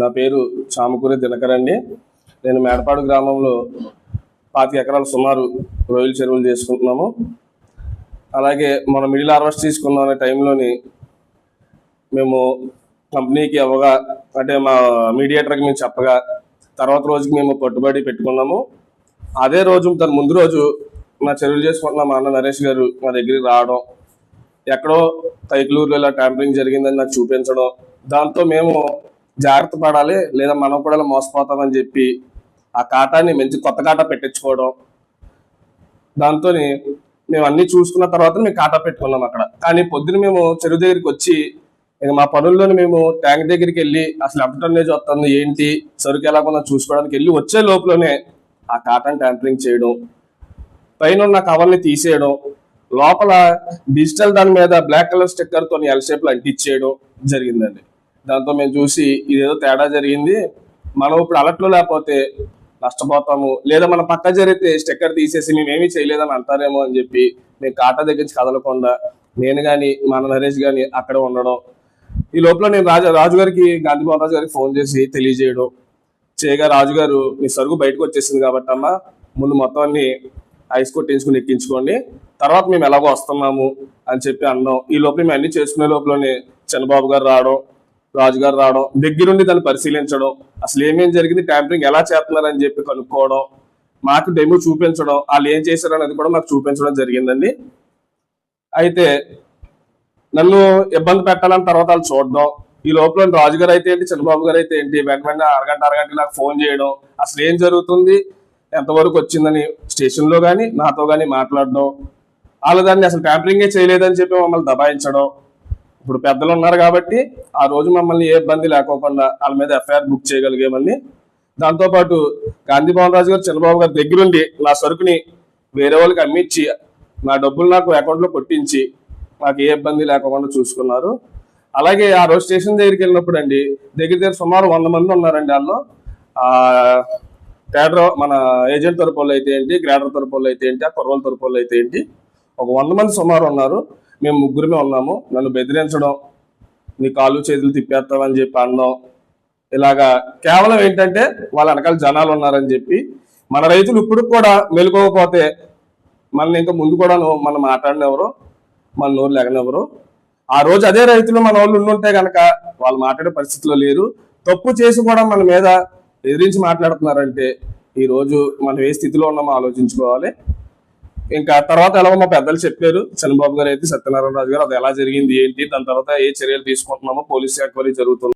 నా పేరు చామకూరి దినకర్ అండి. నేను మేడపాడు గ్రామంలో పాతి ఎకరాలు సుమారు రొయ్యల చెరువులు చేసుకుంటున్నాము. అలాగే మన మిడిల్ హార్వెస్ట్ తీసుకుందాం అనే టైంలోని మేము కంపెనీకి అవ్వగా అంటే మా మీడియేటర్కి మేము చెప్పగా తర్వాత రోజుకి మేము పట్టుబడి పెట్టుకున్నాము. అదే రోజు దాని ముందు రోజు నా చెరువులు చేసుకుంటున్న మా అన్న నరేష్ గారు మా దగ్గరికి రావడం ఎక్కడో కైకలూరులో ఇలా ట్యాంపరింగ్ జరిగిందని నాకు చూపించడం దాంతో మేము జాగ్రత్త పడాలి లేదా మనం కూడా మోసపోతామని చెప్పి ఆ కాటాని మంచి కొత్త కాటా పెట్టించుకోవడం. దాంతో మేము అన్ని చూసుకున్న తర్వాత మేము కాటా పెట్టుకున్నాం అక్కడ. కానీ పొద్దున మేము చెరువు దగ్గరికి వచ్చి ఇక మా పనుల్లోని మేము ట్యాంక్ దగ్గరికి వెళ్ళి అసలు ఎంత టన్నేజ్ వస్తుంది ఏంటి సరుకు ఎలా చూసుకోవడానికి వెళ్ళి వచ్చే లోపలనే ఆ కాటన్ ట్యాంపరింగ్ చేయడం పైన ఉన్న కవర్ని తీసేయడం లోపల డిజిటల్ దాని మీద బ్లాక్ కలర్ స్టిక్కర్తో ఎల్ షేప్లో అంటించేయడం జరిగిందండి. దాంతో మేము చూసి ఇదేదో తేడా జరిగింది. మనం ఇప్పుడు అలర్ట్లో లేకపోతే నష్టపోతాము. లేదా మన పక్క జరిగితే స్టిక్కర్ తీసేసి మేమేమీ చేయలేదని అంటారేమో అని చెప్పి మేము కాటా దగ్గర నుంచి కదలకుండా నేను కానీ మన నరేష్ కానీ అక్కడ ఉండడం. ఈ లోపల నేను రాజు రాజు గారికి గాంధీ మహారాజు గారికి ఫోన్ చేసి తెలియజేయడం. చేయగా రాజు గారు మీ సరుకు బయటకు వచ్చేసింది కాబట్టి అమ్మ ముందు మొత్తం అన్ని ఐస్ కొట్టించుకుని ఎక్కించుకోండి. తర్వాత మేము ఎలాగో వస్తున్నాము అని చెప్పి అన్నాం. ఈ లోపల మేము అన్ని చేసుకునే లోపలనే చంద్రబాబు గారు రావడం. రాజుగారు రావడం దగ్గరుండి దాన్ని పరిశీలించడం అసలు ఏమేం జరిగింది ట్యాంపరింగ్ ఎలా చేస్తున్నారని చెప్పి కనుక్కోవడం మాకు డెమో చూపించడం వాళ్ళు ఏం చేశారు అనేది కూడా మాకు చూపించడం జరిగిందండి. అయితే నన్ను ఇబ్బంది పెట్టాలని తర్వాత వాళ్ళు చూడడం ఈ లోపల రాజుగారు అయితే ఏంటి చంద్రబాబు గారు అయితే ఏంటి వెంట వెంటనే అరగంట అరగంట నాకు ఫోన్ చేయడం అసలు ఏం జరుగుతుంది ఎంతవరకు వచ్చిందని స్టేషన్లో కానీ నాతో కానీ మాట్లాడడం వాళ్ళు దాన్ని అసలు ట్యాంపరింగే చేయలేదని చెప్పి మమ్మల్ని దబాయించడం ఇప్పుడు పెద్దలు ఉన్నారు కాబట్టి ఆ రోజు మమ్మల్ని ఏ ఇబ్బంది లేకోకుండా వాళ్ళ మీద ఎఫ్ఐఆర్ బుక్ చేయగలిగేమని దాంతోపాటు గాంధీ భవన్ రాజు గారు చంద్రబాబు గారి దగ్గరుండి నా సరుకుని వేరే వాళ్ళకి అమ్మించి నా డబ్బులు నాకు అకౌంట్లో కొట్టించి నాకు ఏ ఇబ్బంది లేకుండా చూసుకున్నారు. అలాగే ఆ రోజు స్టేషన్ దగ్గరికి వెళ్ళినప్పుడు అండి దగ్గర దగ్గర సుమారు వంద మంది ఉన్నారండి వాళ్ళు ఆ మన ఏజెంట్ తరపు వాళ్ళు అయితే ఏంటి గ్రాడర్ తరపు వాళ్ళు అయితే ఏంటి ఆ కుర్రోల తరపు వాళ్ళు అయితే ఏంటి ఒక వంద మంది సుమారు ఉన్నారు. మేము ముగ్గురమే ఉన్నాము. నన్ను బెదిరించడం నీ కాళ్ళు చేతులు తిప్పేస్తామని చెప్పి అనడం. ఇలాగా కేవలం ఏంటంటే వాళ్ళ వెనకాల జనాలు ఉన్నారని చెప్పి మన రైతులు ఇప్పుడు కూడా మెలుకోకపోతే మనల్ని ఇంకా ముందు కూడాను మనం మాట్లాడినెవరు? మన నోరు లేగనెవరు ఆ రోజు అదే రైతులు మన వాళ్ళు ఉండుంటే కనుక వాళ్ళు మాట్లాడే పరిస్థితిలో లేరు. తప్పు చేసి కూడా మన మీద ఎదిరించి మాట్లాడుతున్నారంటే ఈరోజు మనం ఏ స్థితిలో ఉన్నామో ఆలోచించుకోవాలి. ఇంకా తర్వాత ఎలా మా పెద్దలు చెప్పారు. చంద్రబాబు గారు అయితే సత్యనారాయణ రాజు గారు అది ఎలా జరిగింది ఏంటి దాని తర్వాత ఏ చర్యలు తీసుకుంటున్నామో పోలీస్ ఎంక్వైరీ జరుగుతుంది